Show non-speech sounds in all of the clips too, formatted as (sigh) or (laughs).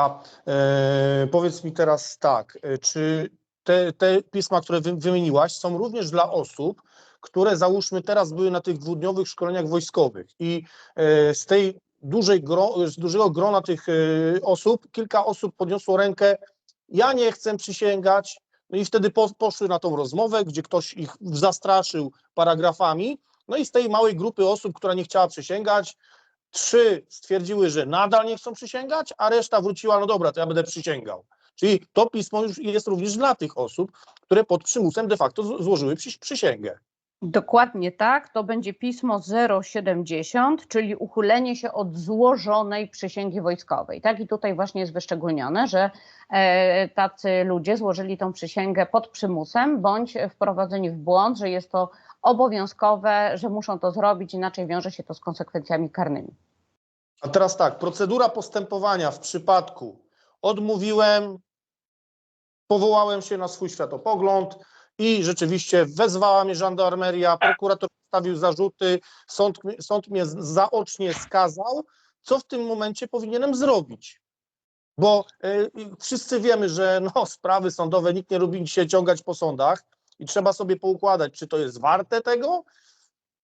a e, powiedz mi teraz tak, e, czy te, te pisma, które wy, wymieniłaś, są również dla osób, które załóżmy teraz były na tych dwudniowych szkoleniach wojskowych? I e, z tej dużej gro, z dużego grona tych e, osób, kilka osób podniosło rękę, ja nie chcę przysięgać, no i wtedy po, poszły na tą rozmowę, gdzie ktoś ich zastraszył paragrafami, no i z tej małej grupy osób, która nie chciała przysięgać, trzy stwierdziły, że nadal nie chcą przysięgać, a reszta wróciła, no dobra, to ja będę przysięgał. Czyli to pismo już jest również dla tych osób, które pod przymusem de facto złożyły przy, przysięgę. Dokładnie tak, to będzie pismo 070, czyli uchylenie się od złożonej przysięgi wojskowej. Tak i tutaj właśnie jest wyszczególnione, że e, tacy ludzie złożyli tą przysięgę pod przymusem bądź wprowadzeni w błąd, że jest to obowiązkowe, że muszą to zrobić, inaczej wiąże się to z konsekwencjami karnymi. A teraz tak, procedura postępowania w przypadku odmówiłem, powołałem się na swój światopogląd i rzeczywiście wezwała mnie żandarmeria, prokurator postawił zarzuty, sąd, sąd mnie zaocznie skazał. Co w tym momencie powinienem zrobić? Bo y, wszyscy wiemy, że no, sprawy sądowe nikt nie lubi się ciągać po sądach i trzeba sobie poukładać, czy to jest warte tego,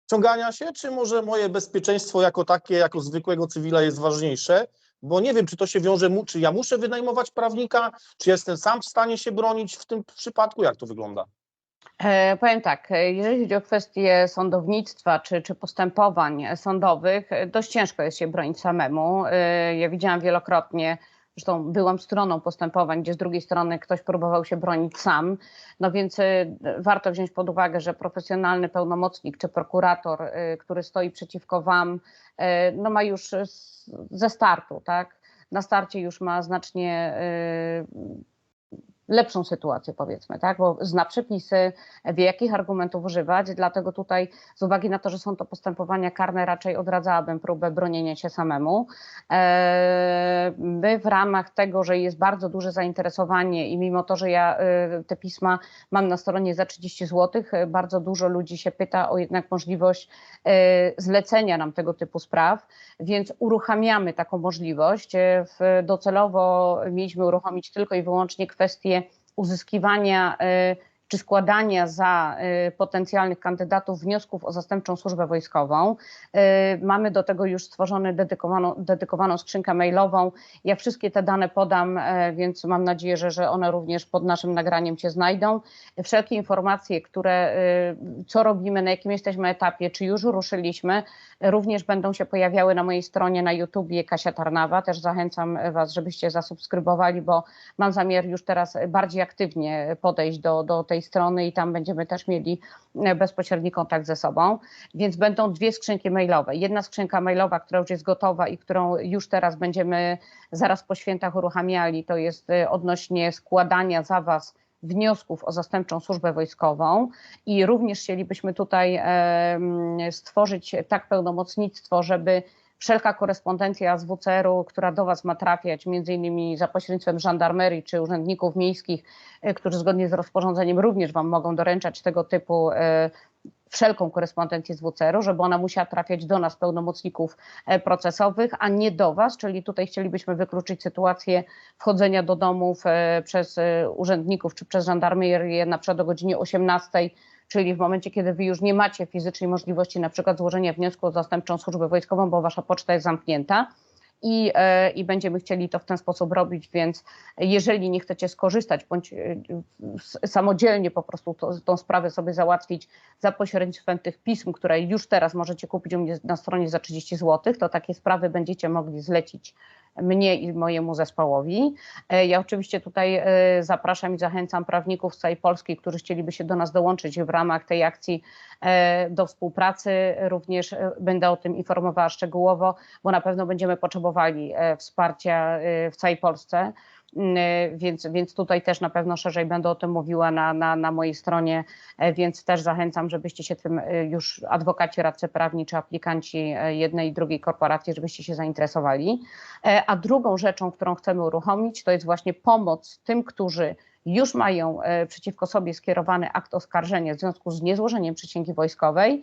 ciągania się, czy może moje bezpieczeństwo jako takie, jako zwykłego cywila jest ważniejsze? Bo nie wiem, czy to się wiąże, czy ja muszę wynajmować prawnika, czy jestem sam w stanie się bronić w tym przypadku, jak to wygląda? E, Powiem tak, e, jeżeli chodzi o kwestie sądownictwa czy, czy postępowań sądowych, e, dość ciężko jest się bronić samemu. Ja widziałam wielokrotnie, zresztą byłam stroną postępowań, gdzie z drugiej strony ktoś próbował się bronić sam. No więc e, warto wziąć pod uwagę, że profesjonalny pełnomocnik czy prokurator, e, który stoi przeciwko Wam, e, no ma już ze startu, tak? Na starcie już ma znacznie lepszą sytuację, powiedzmy, tak? Bo zna przepisy, wie jakich argumentów używać, dlatego tutaj z uwagi na to, że są to postępowania karne, raczej odradzałabym próbę bronienia się samemu. Eee, My w ramach tego, że jest bardzo duże zainteresowanie i mimo to, że ja e, te pisma mam na stronie za 30 zł, e, bardzo dużo ludzi się pyta o jednak możliwość e, zlecenia nam tego typu spraw, więc uruchamiamy taką możliwość. Docelowo mieliśmy uruchomić tylko i wyłącznie kwestię uzyskiwania e, czy składania za e, potencjalnych kandydatów wniosków o zastępczą służbę wojskową. E, Mamy do tego już stworzoną dedykowaną, dedykowaną skrzynkę mailową. Ja wszystkie te dane podam, e, więc mam nadzieję, że, że one również pod naszym nagraniem się znajdą. Wszelkie informacje, które, co robimy, na jakim jesteśmy etapie, czy już ruszyliśmy, również będą się pojawiały na mojej stronie na YouTubie Kasia Tarnawa. Też zachęcam Was, żebyście zasubskrybowali, bo mam zamiar już teraz bardziej aktywnie podejść do, do tej strony i tam będziemy też mieli e, bezpośredni kontakt ze sobą. Więc będą dwie skrzynki mailowe. Jedna skrzynka mailowa, która już jest gotowa i którą już teraz będziemy zaraz po świętach uruchamiali, to jest e, odnośnie składania za Was wniosków o zastępczą służbę wojskową i również chcielibyśmy tutaj stworzyć tak pełnomocnictwo, żeby wszelka korespondencja z WCR-u, która do Was ma trafiać, między innymi za pośrednictwem żandarmerii czy urzędników miejskich, e, którzy zgodnie z rozporządzeniem również Wam mogą doręczać tego typu e, wszelką korespondencję z WCR-u, żeby ona musiała trafiać do nas, pełnomocników e, procesowych, a nie do Was, czyli tutaj chcielibyśmy wykluczyć sytuację wchodzenia do domów przez urzędników czy przez żandarmerię na przykład o godzinie 18, czyli w momencie, kiedy Wy już nie macie fizycznej możliwości na przykład złożenia wniosku o zastępczą służbę wojskową, bo Wasza poczta jest zamknięta i, e, i będziemy chcieli to w ten sposób robić, więc jeżeli nie chcecie skorzystać bądź e, samodzielnie po prostu to, tą sprawę sobie załatwić za pośrednictwem tych pism, które już teraz możecie kupić u mnie na stronie za 30 zł, to takie sprawy będziecie mogli zlecić mnie i mojemu zespołowi. E, Ja oczywiście tutaj e, zapraszam i zachęcam prawników z całej Polski, którzy chcieliby się do nas dołączyć w ramach tej akcji e, do współpracy. Również będę o tym informowała szczegółowo, bo na pewno będziemy potrzebowali wsparcia w całej Polsce. Mm, Więc, więc tutaj też na pewno szerzej będę o tym mówiła na, na, na mojej stronie, e, więc też zachęcam, żebyście się tym e, już adwokaci, radcy prawni czy aplikanci e, jednej i drugiej korporacji, żebyście się zainteresowali. A drugą rzeczą, którą chcemy uruchomić, to jest właśnie pomoc tym, którzy już mają przeciwko sobie skierowany akt oskarżenia w związku z niezłożeniem przysięgi wojskowej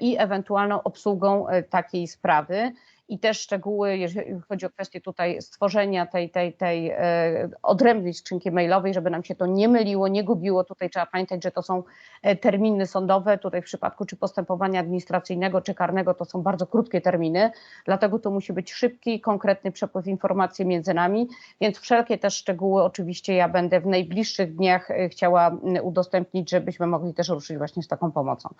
i ewentualną obsługą takiej sprawy. I też szczegóły, jeżeli chodzi o kwestię tutaj stworzenia tej, tej, tej e, odrębnej skrzynki mailowej, żeby nam się to nie myliło, nie gubiło. Tutaj trzeba pamiętać, że to są e, terminy sądowe. Tutaj w przypadku czy postępowania administracyjnego, czy karnego to są bardzo krótkie terminy, dlatego to musi być szybki, konkretny przepływ informacji między nami, więc wszelkie też szczegóły oczywiście ja będę w najbliższych dniach e, chciała udostępnić, żebyśmy mogli też ruszyć właśnie z taką pomocą.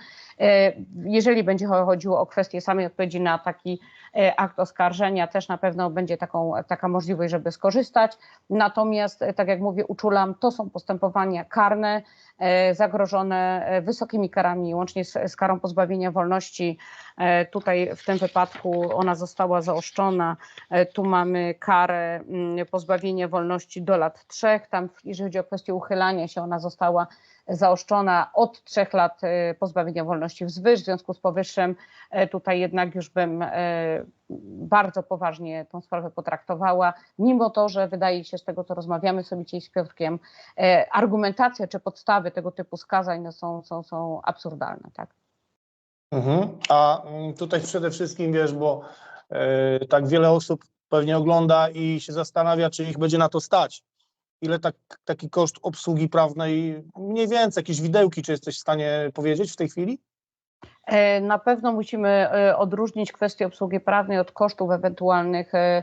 Jeżeli będzie chodziło o kwestię samej odpowiedzi na taki e, akt oskarżenia, też na pewno będzie taką, taka możliwość, żeby skorzystać. Natomiast, e, tak jak mówię, uczulam, to są postępowania karne, e, zagrożone e, wysokimi karami, łącznie z, z karą pozbawienia wolności. Tutaj w tym wypadku ona została zaoszczona. Tu mamy karę mm, pozbawienia wolności do lat trzech. Tam, jeżeli chodzi o kwestię uchylania się, ona została zaoszczona od trzech lat e, pozbawienia wolności wzwyż. W związku z powyższym e, tutaj jednak już bym e, bardzo poważnie tą sprawę potraktowała, mimo to, że wydaje się z tego, co rozmawiamy sobie dzisiaj z Piotrkiem, argumentacja czy podstawy tego typu skazań no, są, są, są absurdalne. Tak? Mhm. A mm, tutaj przede wszystkim wiesz, bo tak wiele osób pewnie ogląda i się zastanawia, czy ich będzie na to stać. Ile tak, taki koszt obsługi prawnej, mniej więcej jakieś widełki, czy jesteś w stanie powiedzieć w tej chwili? E, Na pewno musimy e, odróżnić kwestię obsługi prawnej od kosztów ewentualnych e,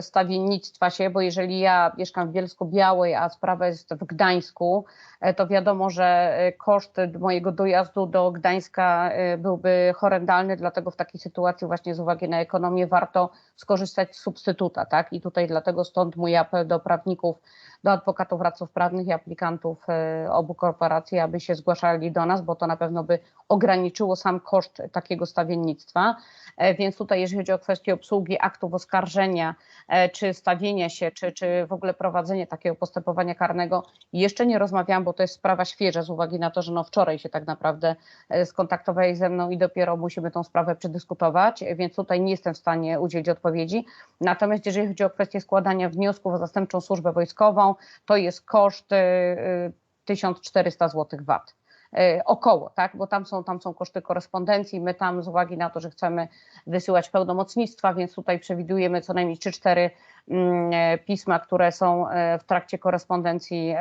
stawiennictwa się, bo jeżeli ja mieszkam w Bielsku Białej, a sprawa jest w Gdańsku, e, to wiadomo, że e, koszt mojego dojazdu do Gdańska e, byłby horrendalny, dlatego w takiej sytuacji właśnie z uwagi na ekonomię warto skorzystać z substytuta, tak? I tutaj dlatego stąd mój apel do prawników, do adwokatów, radców prawnych i aplikantów e, obu korporacji, aby się zgłaszali do nas, bo to na pewno by ograniczyło sam koszt takiego stawiennictwa. E, Więc tutaj, jeżeli chodzi o kwestię obsługi aktów oskarżenia, e, czy stawienia się, czy, czy w ogóle prowadzenie takiego postępowania karnego, jeszcze nie rozmawiałam, bo to jest sprawa świeża z uwagi na to, że no wczoraj się tak naprawdę e, skontaktowali ze mną i dopiero musimy tą sprawę przedyskutować, więc tutaj nie jestem w stanie udzielić odpowiedzi. Natomiast jeżeli chodzi o kwestię składania wniosków o zastępczą służbę wojskową, to jest koszt e, e, 1400 zł VAT. E, Około, tak, bo tam są, tam są koszty korespondencji. My tam z uwagi na to, że chcemy wysyłać pełnomocnictwa, więc tutaj przewidujemy co najmniej 3-4 mm, e, pisma, które są e, w trakcie korespondencji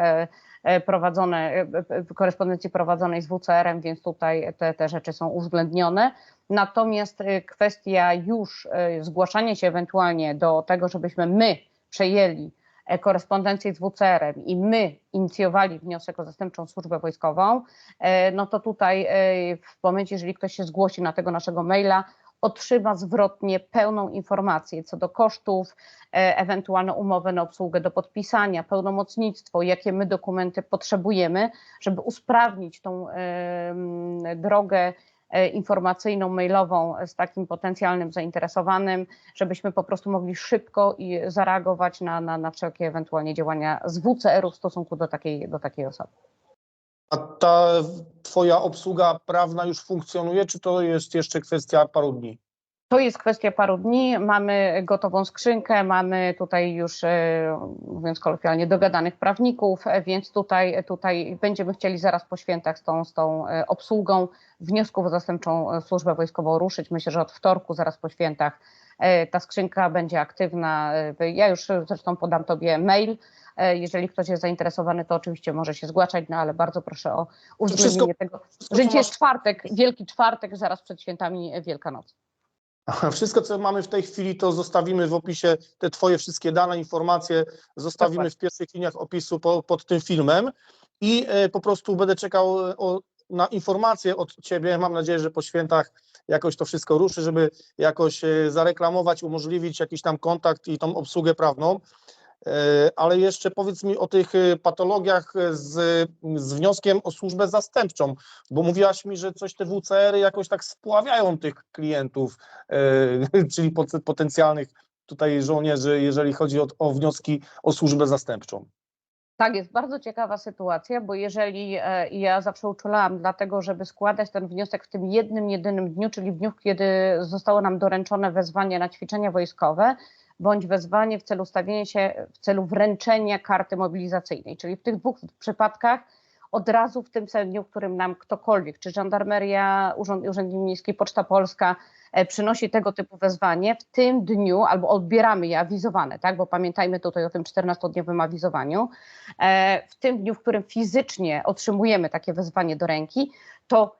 prowadzone, korespondencji prowadzonej z WCR-em, więc tutaj te, te rzeczy są uwzględnione. Natomiast kwestia już zgłaszania się ewentualnie do tego, żebyśmy my przejęli korespondencję z WCR-em i my inicjowali wniosek o zastępczą służbę wojskową, e, no to tutaj e, w momencie, jeżeli ktoś się zgłosi na tego naszego maila, otrzyma zwrotnie pełną informację co do kosztów, e, ewentualne umowy na obsługę do podpisania, pełnomocnictwo, jakie my dokumenty potrzebujemy, żeby usprawnić tą e, drogę e, informacyjną, mailową z takim potencjalnym zainteresowanym, żebyśmy po prostu mogli szybko i zareagować na, na, na wszelkie ewentualnie działania z WCR-u w stosunku do takiej, do takiej osoby. A ta twoja obsługa prawna już funkcjonuje, czy to jest jeszcze kwestia paru dni? To jest kwestia paru dni. Mamy gotową skrzynkę, mamy tutaj już, e, mówiąc kolokwialnie, dogadanych prawników, więc tutaj, tutaj będziemy chcieli zaraz po świętach z tą, z tą e, obsługą wniosków o zastępczą służbę wojskową ruszyć. Myślę, że od wtorku, zaraz po świętach, e, ta skrzynka będzie aktywna. Ja już zresztą podam Tobie mail. Jeżeli ktoś jest zainteresowany, to oczywiście może się zgłaszać, no ale bardzo proszę o uwzględnienie tego, że dzisiaj jest czwartek, Wielki Czwartek, zaraz przed świętami Wielkanocy. Wszystko, co mamy w tej chwili, to zostawimy w opisie te Twoje wszystkie dane, informacje, zostawimy w pierwszych liniach opisu po, pod tym filmem i e, po prostu będę czekał e, o, na informacje od Ciebie. Mam nadzieję, że po świętach jakoś to wszystko ruszy, żeby jakoś e, zareklamować, umożliwić jakiś tam kontakt i tą obsługę prawną. E, Ale jeszcze powiedz mi o tych e, patologiach e, z, z wnioskiem o służbę zastępczą, bo mówiłaś mi, że coś te WCR-y jakoś tak spławiają tych klientów, (laughs) czyli pot- potencjalnych tutaj żołnierzy, jeżeli chodzi o, o wnioski o służbę zastępczą. Tak, jest bardzo ciekawa sytuacja, bo jeżeli ja zawsze uczulałam dlatego, żeby składać ten wniosek w tym jednym, jedynym dniu, czyli w dniu, kiedy zostało nam doręczone wezwanie na ćwiczenia wojskowe, bądź wezwanie w celu stawienia się, w celu wręczenia karty mobilizacyjnej. Czyli w tych dwóch przypadkach od razu w tym samym dniu, w którym nam ktokolwiek, czy żandarmeria, Urząd, Urzędnik Miejski, Poczta Polska e, przynosi tego typu wezwanie, w tym dniu albo odbieramy je awizowane, tak? bo pamiętajmy tutaj o tym 14-dniowym awizowaniu, e, w tym dniu, w którym fizycznie otrzymujemy takie wezwanie do ręki, to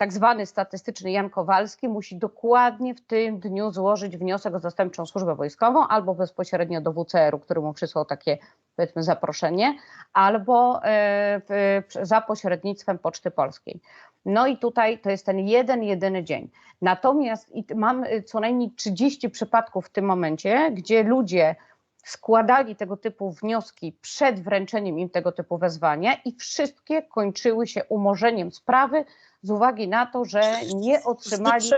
tak zwany statystyczny Jan Kowalski musi dokładnie w tym dniu złożyć wniosek o zastępczą służbę wojskową albo bezpośrednio do WCR-u, który mu przysłał takie powiedzmy zaproszenie, albo e, w, za pośrednictwem Poczty Polskiej. No i tutaj to jest ten jeden, jedyny dzień. Natomiast mam y, co najmniej 30 przypadków w tym momencie, gdzie ludzie składali tego typu wnioski przed wręczeniem im tego typu wezwania i wszystkie kończyły się umorzeniem sprawy z uwagi na to, że nie otrzymali.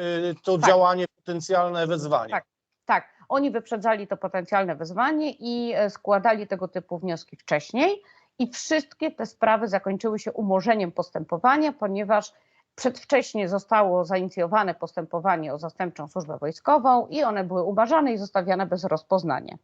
Y, to Tak. działanie, potencjalne wezwanie. Tak. Tak, oni wyprzedzali to potencjalne wezwanie i e, składali tego typu wnioski wcześniej i wszystkie te sprawy zakończyły się umorzeniem postępowania, ponieważ przedwcześnie zostało zainicjowane postępowanie o zastępczą służbę wojskową i one były umarzane i zostawiane bez rozpoznania.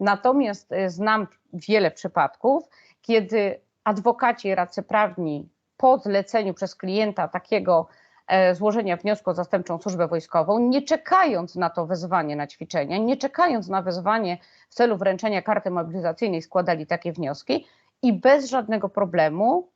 Natomiast e, znam wiele przypadków, kiedy adwokaci i radcy prawni po zleceniu przez klienta takiego e, złożenia wniosku o zastępczą służbę wojskową, nie czekając na to wezwanie na ćwiczenia, nie czekając na wezwanie w celu wręczenia karty mobilizacyjnej, składali takie wnioski i bez żadnego problemu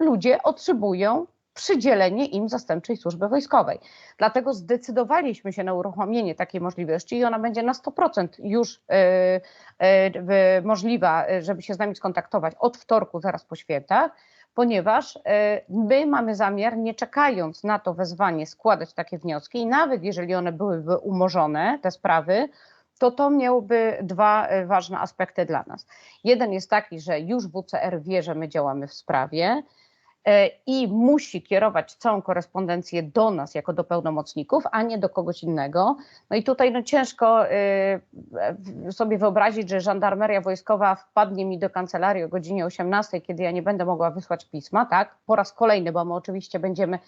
ludzie otrzymują przydzielenie im zastępczej służby wojskowej. Dlatego zdecydowaliśmy się na uruchomienie takiej możliwości i ona będzie na 100% już e, e, możliwa, żeby się z nami skontaktować od wtorku, zaraz po świętach ponieważ e, my mamy zamiar, nie czekając na to wezwanie, składać takie wnioski i nawet jeżeli one byłyby umorzone, te sprawy, to to miałoby dwa e, ważne aspekty dla nas. Jeden jest taki, że już WCR wie, że my działamy w sprawie i musi kierować całą korespondencję do nas jako do pełnomocników, a nie do kogoś innego. No i tutaj no, ciężko y, sobie wyobrazić, że żandarmeria wojskowa wpadnie mi do kancelarii o godzinie 18, kiedy ja nie będę mogła wysłać pisma, tak? Po raz kolejny, bo my oczywiście będziemy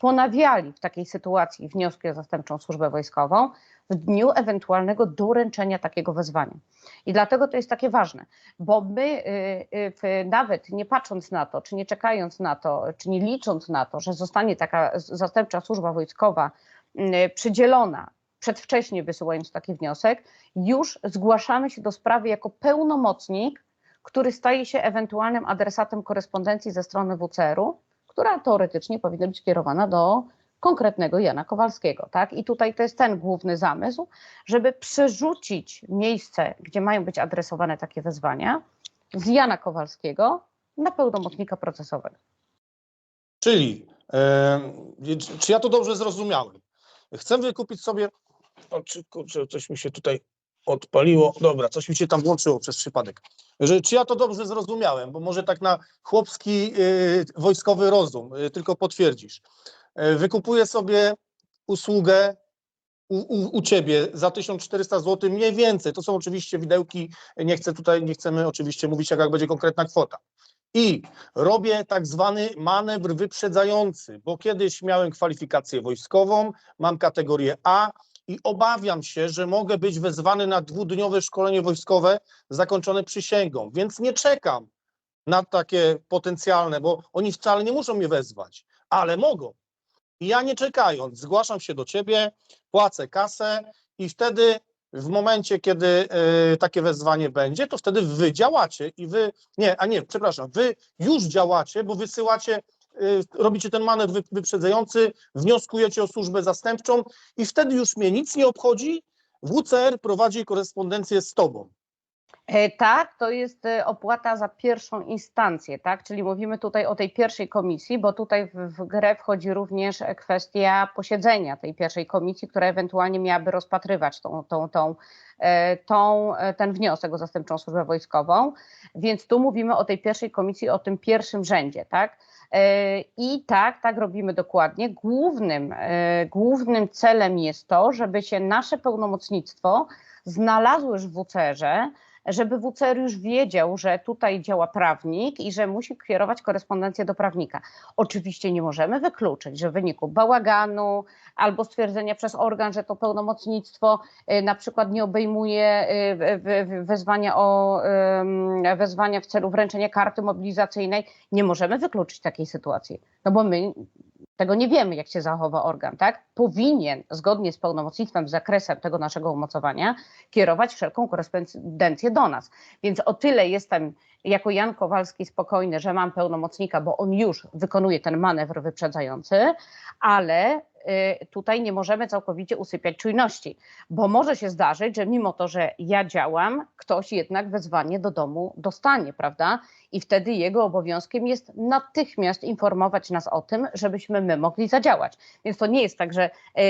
ponawiali w takiej sytuacji wnioski o zastępczą służbę wojskową w dniu ewentualnego doręczenia takiego wezwania. I dlatego to jest takie ważne, bo my y, y, nawet nie patrząc na to, czy nie czekając na to, czy nie licząc na to, że zostanie taka zastępcza służba wojskowa y, przydzielona przedwcześnie wysyłając taki wniosek, już zgłaszamy się do sprawy jako pełnomocnik, który staje się ewentualnym adresatem korespondencji ze strony WCR-u, która teoretycznie powinna być kierowana do konkretnego Jana Kowalskiego. Tak? I tutaj to jest ten główny zamysł, żeby przerzucić miejsce, gdzie mają być adresowane takie wezwania, z Jana Kowalskiego na pełnomocnika procesowego. Czyli, e, czy- ja to dobrze zrozumiałem? Chcę wykupić sobie. O, czy, kurczę, coś mi się tutaj odpaliło. Dobra, coś mi się tam włączyło przez przypadek. Że, czy ja to dobrze zrozumiałem? Bo może tak na chłopski y, wojskowy rozum, y, tylko potwierdzisz. E, wykupuję sobie usługę u, u, u ciebie za 1400 zł mniej więcej. To są oczywiście widełki. Nie chcę tutaj, nie chcemy oczywiście mówić, jaka będzie konkretna kwota. I robię tak zwany manewr wyprzedzający, bo kiedyś miałem kwalifikację wojskową, mam kategorię A i obawiam się, że mogę być wezwany na dwudniowe szkolenie wojskowe zakończone przysięgą, więc nie czekam na takie potencjalne, bo oni wcale nie muszą mnie wezwać, ale mogą. I ja nie czekając, zgłaszam się do ciebie, płacę kasę i wtedy w momencie, kiedy y, takie wezwanie będzie, to wtedy wy działacie i wy, nie, a nie, przepraszam, wy już działacie, bo wysyłacie, robicie ten manewr wy, wyprzedzający, wnioskujecie o służbę zastępczą i wtedy już mnie nic nie obchodzi, WCR prowadzi korespondencję z tobą. E, Tak, to jest e, opłata za pierwszą instancję, tak? Czyli mówimy tutaj o tej pierwszej komisji, bo tutaj w, grę wchodzi również kwestia posiedzenia tej pierwszej komisji, która ewentualnie miałaby rozpatrywać tą, tą, tą, e, tą, ten wniosek o zastępczą służbę wojskową. Więc tu mówimy o tej pierwszej komisji, o tym pierwszym rzędzie, tak? E, I tak, tak robimy dokładnie. Głównym, e, głównym celem jest to, żeby się nasze pełnomocnictwo znalazło już w WCR-ze, żeby WCR już wiedział, że tutaj działa prawnik i że musi kierować korespondencję do prawnika. Oczywiście nie możemy wykluczyć, że w wyniku bałaganu albo stwierdzenia przez organ, że to pełnomocnictwo y, na przykład nie obejmuje y, wezwania o wezwania w celu wręczenia karty mobilizacyjnej, nie możemy wykluczyć takiej sytuacji, no bo my tego nie wiemy, jak się zachowa organ, tak? Powinien, zgodnie z pełnomocnictwem, zakresem tego naszego umocowania, kierować wszelką korespondencję do nas. Więc o tyle jestem jako Jan Kowalski spokojny, że mam pełnomocnika, bo on już wykonuje ten manewr wyprzedzający, ale tutaj nie możemy całkowicie usypiać czujności, bo może się zdarzyć, że mimo to, że ja działam, ktoś jednak wezwanie do domu dostanie, prawda? I wtedy jego obowiązkiem jest natychmiast informować nas o tym, żebyśmy my mogli zadziałać. Więc to nie jest tak, że y,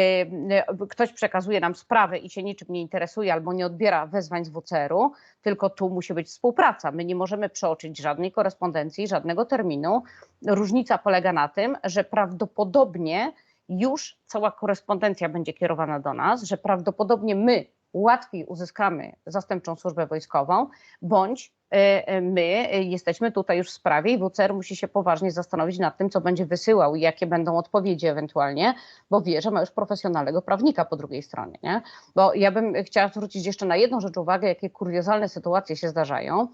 y, ktoś przekazuje nam sprawę i się niczym nie interesuje albo nie odbiera wezwań z WCR-u, tylko tu musi być współpraca. My nie możemy przeoczyć żadnej korespondencji, żadnego terminu. Różnica polega na tym, że prawdopodobnie już cała korespondencja będzie kierowana do nas, że prawdopodobnie my łatwiej uzyskamy zastępczą służbę wojskową, bądź y, my y, jesteśmy tutaj już w sprawie i WCR musi się poważnie zastanowić nad tym, co będzie wysyłał i jakie będą odpowiedzi ewentualnie, bo wie, że ma już profesjonalnego prawnika po drugiej stronie. Nie? Bo ja bym chciała zwrócić jeszcze na jedną rzecz uwagę, jakie kuriozalne sytuacje się zdarzają.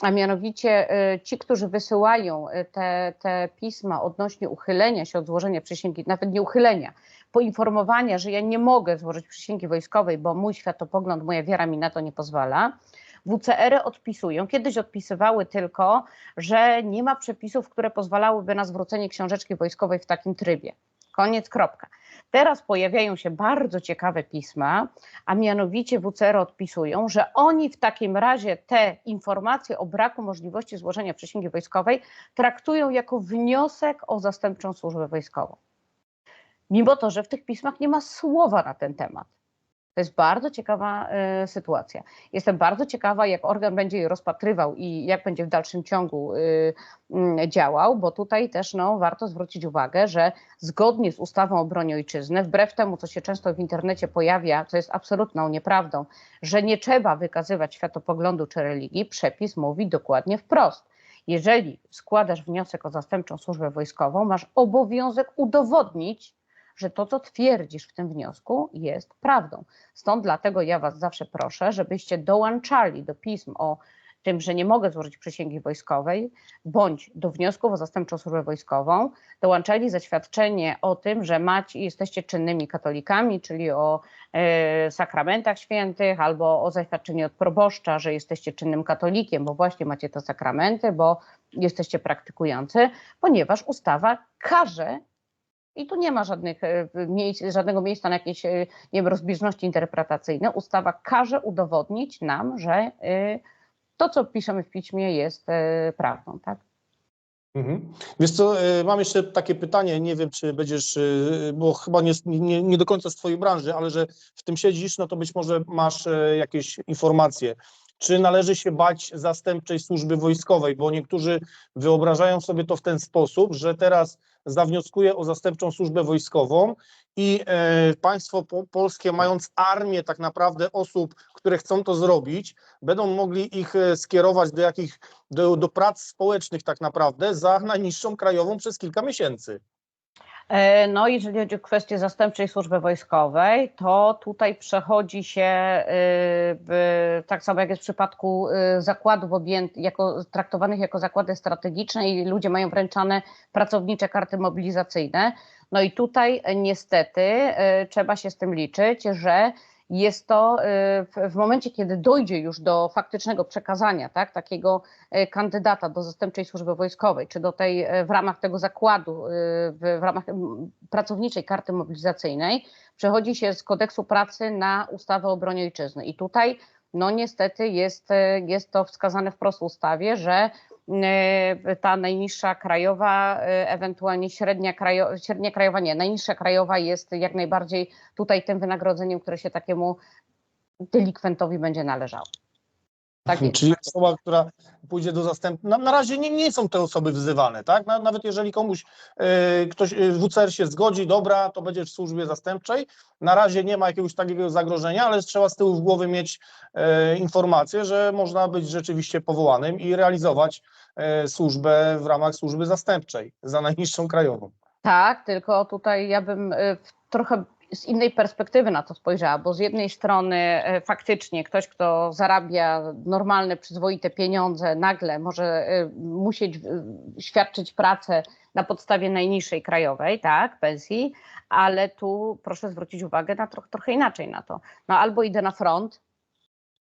A mianowicie y, ci, którzy wysyłają y, te, te pisma odnośnie uchylenia się od złożenia przysięgi, nawet nie uchylenia, poinformowania, że ja nie mogę złożyć przysięgi wojskowej, bo mój światopogląd, moja wiara mi na to nie pozwala. WCR-y odpisują. Kiedyś odpisywały tylko, że nie ma przepisów, które pozwalałyby na zwrócenie książeczki wojskowej w takim trybie. Koniec, kropka. Teraz pojawiają się bardzo ciekawe pisma, a mianowicie WCR odpisują, że oni w takim razie te informacje o braku możliwości złożenia przysięgi wojskowej traktują jako wniosek o zastępczą służbę wojskową. Mimo to, że w tych pismach nie ma słowa na ten temat. To jest bardzo ciekawa y, sytuacja. Jestem bardzo ciekawa, jak organ będzie je rozpatrywał i jak będzie w dalszym ciągu y, y, działał, bo tutaj też no, warto zwrócić uwagę, że zgodnie z ustawą o broni ojczyzny, wbrew temu, co się często w internecie pojawia, co jest absolutną nieprawdą, że nie trzeba wykazywać światopoglądu czy religii, przepis mówi dokładnie wprost. Jeżeli składasz wniosek o zastępczą służbę wojskową, masz obowiązek udowodnić, że to, co twierdzisz w tym wniosku, jest prawdą. Stąd dlatego ja Was zawsze proszę, żebyście dołączali do pism o tym, że nie mogę złożyć przysięgi wojskowej, bądź do wniosków o zastępczą służbę wojskową, dołączali zaświadczenie o tym, że macie, jesteście czynnymi katolikami, czyli o e, sakramentach świętych, albo o zaświadczenie od proboszcza, że jesteście czynnym katolikiem, bo właśnie macie te sakramenty, bo jesteście praktykujący, ponieważ ustawa każe i tu nie ma żadnych e, miejsc, żadnego miejsca na jakieś e, nie wiem, rozbieżności interpretacyjne. Ustawa każe udowodnić nam, że e, to, co piszemy w piśmie, jest prawdą. Tak? Mhm. Wiesz co, mam jeszcze takie pytanie, nie wiem czy będziesz, bo chyba nie, nie, nie do końca z twojej branży, ale że w tym siedzisz, no to być może masz jakieś informacje. Czy należy się bać zastępczej służby wojskowej, bo niektórzy wyobrażają sobie to w ten sposób, że teraz zawnioskuję o zastępczą służbę wojskową i e, państwo po, polskie, mając armię tak naprawdę osób, które chcą to zrobić, będą mogli ich e, skierować do jakich do, do prac społecznych tak naprawdę za najniższą krajową przez kilka miesięcy. E, No, jeżeli chodzi o kwestię zastępczej służby wojskowej, to tutaj przechodzi się w, tak samo jak jest w przypadku y, zakładów objęt, jako, traktowanych jako zakłady strategiczne i ludzie mają wręczane pracownicze karty mobilizacyjne. No i tutaj e, niestety trzeba się z tym liczyć, że jest to y, w, momencie, kiedy dojdzie już do faktycznego przekazania tak, takiego e, kandydata do zastępczej służby wojskowej, czy do tej e, w ramach tego zakładu, y, w, w ramach pracowniczej karty mobilizacyjnej, przechodzi się z kodeksu pracy na ustawę o broni ojczyzny. I tutaj, no niestety, jest, jest to wskazane wprost w ustawie, że ta najniższa krajowa, e, ewentualnie średnia, krajo, średnia krajowa, nie, najniższa krajowa jest jak najbardziej tutaj tym wynagrodzeniem, które się takiemu delikwentowi będzie należało. Tak jest. Czyli osoba, która pójdzie do zastępcy. Na, na razie nie, nie są te osoby wzywane, tak? Na, nawet jeżeli komuś e, ktoś e, WCR się zgodzi, dobra, to będzie w służbie zastępczej. Na razie nie ma jakiegoś takiego zagrożenia, ale trzeba z tyłu w głowy mieć e, informację, że można być rzeczywiście powołanym i realizować służbę w ramach służby zastępczej za najniższą krajową. Tak, tylko tutaj ja bym y, trochę z innej perspektywy na to spojrzała, bo z jednej strony y, faktycznie ktoś, kto zarabia normalne, przyzwoite pieniądze, nagle może y, musieć y, świadczyć pracę na podstawie najniższej krajowej, tak, pensji, ale tu proszę zwrócić uwagę na trochę, trochę inaczej na to. No albo idę na front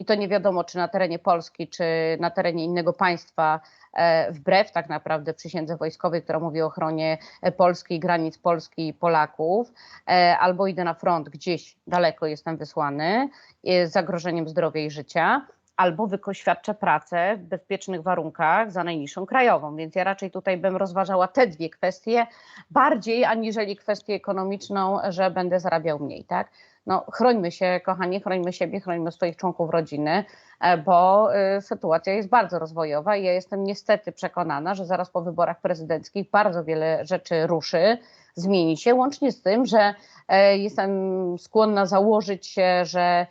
i to nie wiadomo, czy na terenie Polski, czy na terenie innego państwa, e, wbrew tak naprawdę przysiędze wojskowej, która mówi o ochronie e, Polski, granic Polski i Polaków, e, albo idę na front gdzieś daleko jestem wysłany z zagrożeniem zdrowia i życia, albo świadczę pracę w bezpiecznych warunkach za najniższą krajową. Więc ja raczej tutaj bym rozważała te dwie kwestie bardziej aniżeli kwestię ekonomiczną, że będę zarabiał mniej, tak? No, chrońmy się, kochani, chrońmy siebie, chrońmy swoich członków rodziny, e, bo y, sytuacja jest bardzo rozwojowa i ja jestem niestety przekonana, że zaraz po wyborach prezydenckich bardzo wiele rzeczy ruszy, zmieni się, łącznie z tym, że e, jestem skłonna założyć się, że e,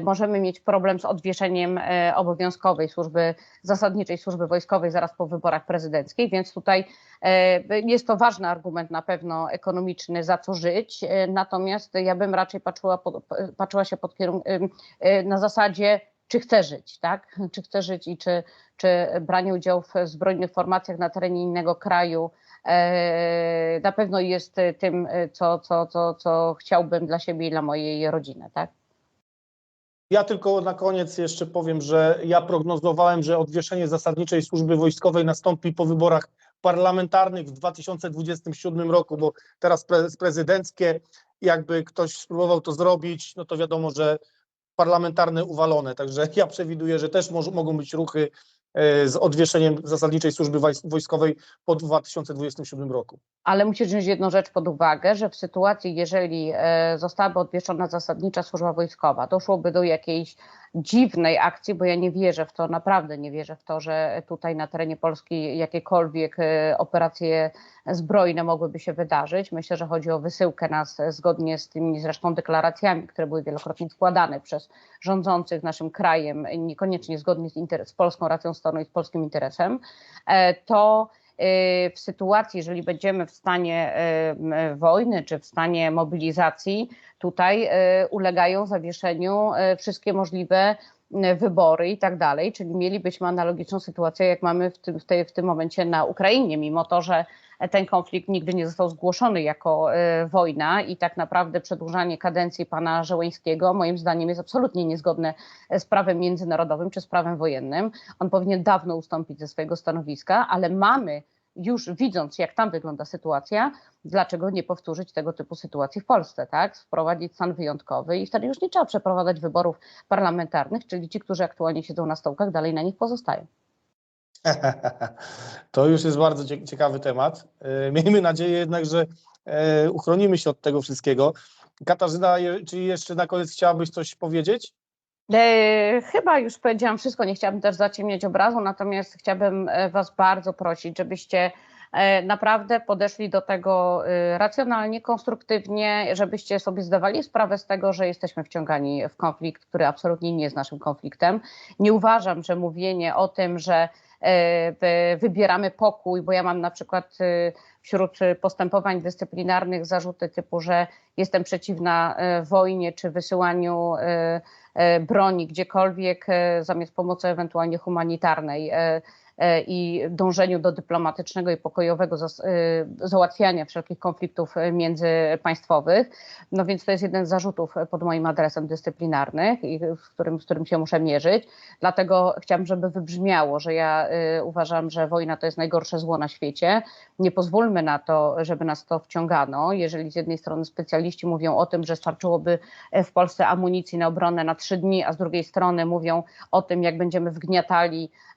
możemy mieć problem z odwieszeniem e, obowiązkowej służby, zasadniczej służby wojskowej zaraz po wyborach prezydenckich, więc tutaj e, jest to ważny argument na pewno ekonomiczny, za co żyć, e, natomiast ja bym raczej patrzyła, patrzyła się pod kierunkiem, na zasadzie, czy chcę żyć, tak? (laughs) Czy chcę żyć i czy, czy branie udziału w zbrojnych formacjach na terenie innego kraju e, na pewno jest tym, co, co, co, co chciałbym dla siebie i dla mojej rodziny, tak? Ja tylko na koniec jeszcze powiem, że ja prognozowałem, że odwieszenie zasadniczej służby wojskowej nastąpi po wyborach parlamentarnych w 2027 roku, bo teraz pre, prezydenckie, jakby ktoś spróbował to zrobić, no to wiadomo, że parlamentarne uwalone. Także ja przewiduję, że też mogą być ruchy z odwieszeniem zasadniczej służby wojs- wojskowej po 2027 roku. Ale musisz wziąć jedną rzecz pod uwagę, że w sytuacji, jeżeli e, zostałaby odwieszona zasadnicza służba wojskowa, doszłoby do jakiejś dziwnej akcji, bo ja nie wierzę w to, naprawdę nie wierzę w to, że tutaj na terenie Polski jakiekolwiek e, operacje zbrojne mogłyby się wydarzyć. Myślę, że chodzi o wysyłkę nas zgodnie z tymi zresztą deklaracjami, które były wielokrotnie składane przez rządzących naszym krajem, niekoniecznie zgodnie z, z polską racją stanu i z polskim interesem, e, to w sytuacji, jeżeli będziemy w stanie wojny czy w stanie mobilizacji, tutaj e, ulegają zawieszeniu e, wszystkie możliwe wybory i tak dalej, czyli mielibyśmy analogiczną sytuację, jak mamy w tym, w, tej, w tym momencie na Ukrainie, mimo to, że ten konflikt nigdy nie został zgłoszony jako wojna i tak naprawdę przedłużanie kadencji pana Żeleńskiego moim zdaniem jest absolutnie niezgodne z prawem międzynarodowym czy z prawem wojennym. On powinien dawno ustąpić ze swojego stanowiska, ale mamy już widząc, jak tam wygląda sytuacja, dlaczego nie powtórzyć tego typu sytuacji w Polsce, tak? Wprowadzić stan wyjątkowy i wtedy już nie trzeba przeprowadzać wyborów parlamentarnych, czyli ci, którzy aktualnie siedzą na stołkach, dalej na nich pozostają. (laughs) To już jest bardzo cie- ciekawy temat. E, Miejmy nadzieję jednak, że e, uchronimy się od tego wszystkiego. Katarzyna, czy jeszcze na koniec chciałabyś coś powiedzieć? E, chyba już powiedziałam wszystko, nie chciałabym też zaciemniać obrazu, natomiast chciałabym e, Was bardzo prosić, żebyście e, naprawdę podeszli do tego racjonalnie, konstruktywnie, żebyście sobie zdawali sprawę z tego, że jesteśmy wciągani w konflikt, który absolutnie nie jest naszym konfliktem. Nie uważam, że mówienie o tym, że wy- wybieramy pokój, bo ja mam na przykład wśród postępowań dyscyplinarnych zarzuty typu, że jestem przeciwna e, wojnie czy wysyłaniu e, broni gdziekolwiek zamiast pomocy ewentualnie humanitarnej i dążeniu do dyplomatycznego i pokojowego e, załatwiania wszelkich konfliktów e, międzypaństwowych. No więc to jest jeden z zarzutów pod moim adresem dyscyplinarnych, i z którym, z którym się muszę mierzyć. Dlatego chciałam, żeby wybrzmiało, że ja e, uważam, że wojna to jest najgorsze zło na świecie. Nie pozwólmy na to, żeby nas to wciągano. Jeżeli z jednej strony specjaliści mówią o tym, że starczyłoby e, w Polsce amunicji na obronę nad trzy dni, a z drugiej strony mówią o tym, jak będziemy wgniatali e,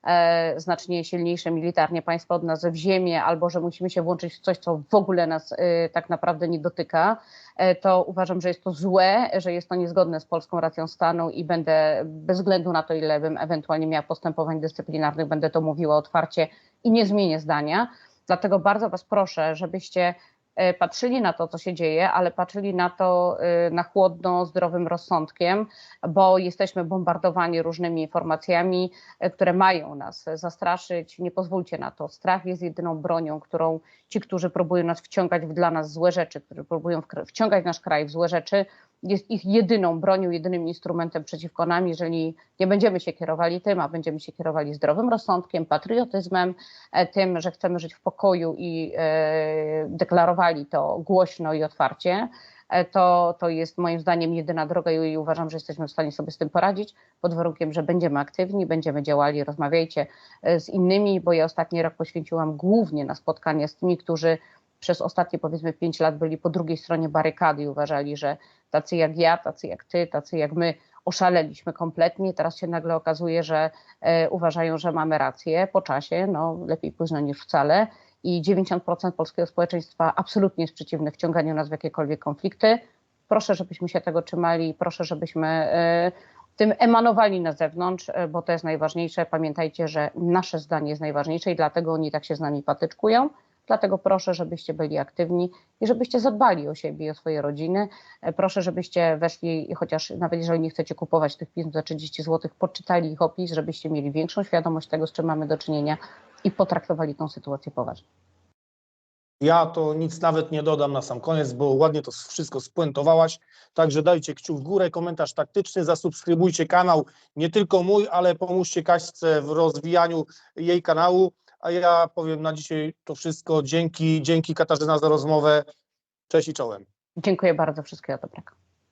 znacznie silniejsze militarnie państwo od nas w ziemię, albo że musimy się włączyć w coś, co w ogóle nas e, tak naprawdę nie dotyka, e, to uważam, że jest to złe, że jest to niezgodne z polską racją stanu i będę bez względu na to, ile bym ewentualnie miała postępowań dyscyplinarnych, będę to mówiła otwarcie i nie zmienię zdania. Dlatego bardzo Was proszę, żebyście e, patrzyli na to, co się dzieje, ale patrzyli na to e, na chłodno, zdrowym rozsądkiem, bo jesteśmy bombardowani różnymi informacjami, e, które mają nas zastraszyć. Nie pozwólcie na to. Strach jest jedyną bronią, którą ci, którzy próbują nas wciągać w dla nas złe rzeczy, którzy próbują wciągać nasz kraj w złe rzeczy, jest ich jedyną bronią, jedynym instrumentem przeciwko nam, jeżeli nie będziemy się kierowali tym, a będziemy się kierowali zdrowym rozsądkiem, patriotyzmem, e, tym, że chcemy żyć w pokoju i e, deklarowali to głośno i otwarcie, e, to, to jest moim zdaniem jedyna droga i, uważam, że jesteśmy w stanie sobie z tym poradzić, pod warunkiem, że będziemy aktywni, będziemy działali, rozmawiajcie z innymi, bo ja ostatni rok poświęciłam głównie na spotkania z tymi, którzy przez ostatnie powiedzmy pięć lat byli po drugiej stronie barykady i uważali, że tacy jak ja, tacy jak ty, tacy jak my oszaleliśmy kompletnie. Teraz się nagle okazuje, że e, uważają, że mamy rację po czasie, no lepiej późno niż wcale. I 90% polskiego społeczeństwa absolutnie jest przeciwne wciąganiu nas w jakiekolwiek konflikty. Proszę, żebyśmy się tego trzymali, proszę, żebyśmy e, tym emanowali na zewnątrz, e, bo to jest najważniejsze. Pamiętajcie, że nasze zdanie jest najważniejsze i dlatego oni tak się z nami patyczkują. Dlatego proszę, żebyście byli aktywni i żebyście zadbali o siebie i o swoje rodziny. E, Proszę, żebyście weszli, chociaż nawet jeżeli nie chcecie kupować tych pism za 30 zł, poczytali ich opis, żebyście mieli większą świadomość tego, z czym mamy do czynienia i potraktowali tą sytuację poważnie. Ja to nic nawet nie dodam na sam koniec, bo ładnie to wszystko spuentowałaś. Także dajcie kciuk w górę, komentarz taktyczny, zasubskrybujcie kanał, nie tylko mój, ale pomóżcie Kaśce w rozwijaniu jej kanału. A ja powiem na dzisiaj to wszystko. Dzięki, dzięki Katarzyna za rozmowę. Cześć i czołem. Dziękuję bardzo, wszystkiego dobrego.